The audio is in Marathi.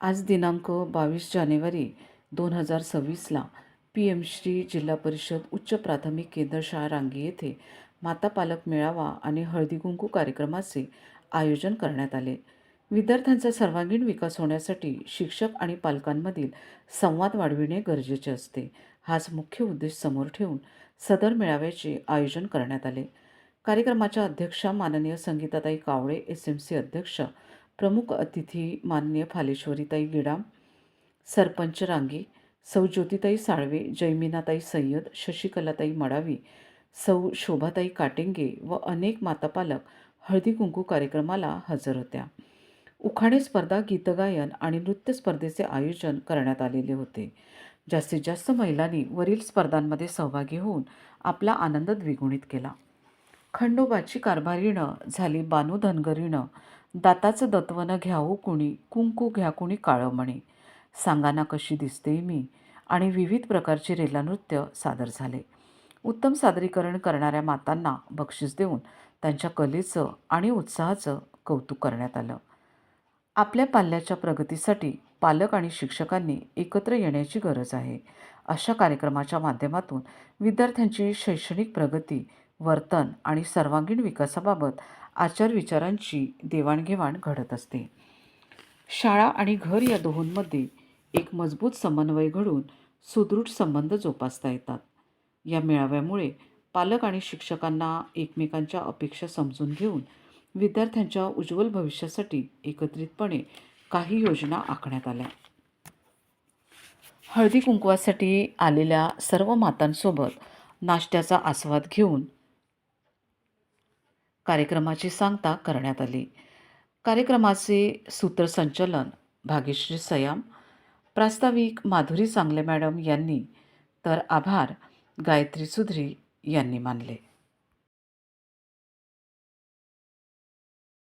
आज दिनांक बावीस जानेवारी दोन हजार सव्वीसला पी एम श्री जिल्हा परिषद उच्च प्राथमिक केंद्र शाळा रांगी येथे माता पालक मेळावा आणि हळदीकुंकू कार्यक्रमाचे आयोजन करण्यात आले. विद्यार्थ्यांचा सर्वांगीण विकास होण्यासाठी शिक्षक आणि पालकांमधील संवाद वाढविणे गरजेचे असते. हाच मुख्य उद्देश समोर ठेवून सदर मेळाव्याचे आयोजन करण्यात आले. कार्यक्रमाच्या अध्यक्षा माननीय संगीताताई कावळे एस एम सी अध्यक्ष प्रमुख अतिथी माननीय फालेश्वरीताई गिडाम सरपंच रांगे सौ ज्योतिताई साळवे जयमिनाताई सय्यद शशिकलाताई मडावी सौ शोभाताई काटेंगे व अनेक मातापालक हळदी कुंकू कार्यक्रमाला हजर होत्या. उखाणे स्पर्धा गीतगायन आणि नृत्य स्पर्धेचे आयोजन करण्यात आलेले होते. जास्तीत जास्त महिलांनी वरील स्पर्धांमध्ये सहभागी होऊन आपला आनंद द्विगुणित केला. खंडोबाची कारभारीणं झाली बानू धनगरीणं दाताचं दत्वनं घ्यावं कुणी? कुंकू घ्या कुणी काळं म्हणे. सांगाना कशी दिसते मी? आणि विविध प्रकारचे रेला नृत्य सादर झाले. उत्तम सादरीकरण करणाऱ्या मातांना बक्षीस देऊन त्यांच्या कलेचं आणि उत्साहाचं कौतुक करण्यात आलं. आपल्या पाल्याच्या प्रगतीसाठी पालक आणि शिक्षकांनी एकत्र येण्याची गरज आहे. अशा कार्यक्रमाच्या माध्यमातून विद्यार्थ्यांची शैक्षणिक प्रगती वर्तन आणि सर्वांगीण विकासाबाबत आचारविचारांची देवाणघेवाण घडत असते. शाळा आणि घर या दोहोंमध्ये एक मजबूत समन्वय घडून सुदृढ संबंध जोपासता येतात. या मेळाव्यामुळे पालक आणि शिक्षकांना एकमेकांच्या अपेक्षा समजून घेऊन विद्यार्थ्यांच्या उज्ज्वल भविष्यासाठी एकत्रितपणे काही योजना आखण्यात आल्या. हळदी कुंकवासाठी आलेल्या सर्व मातांसोबत नाश्त्याचा आस्वाद घेऊन कार्यक्रमाची सांगता करण्यात आली. कार्यक्रमाचे सूत्रसंचलन भाग्यश्री सयाम प्रास्ताविक माधुरी सांगले मॅडम यांनी तर आभार गायत्री सुधरी यांनी मानले.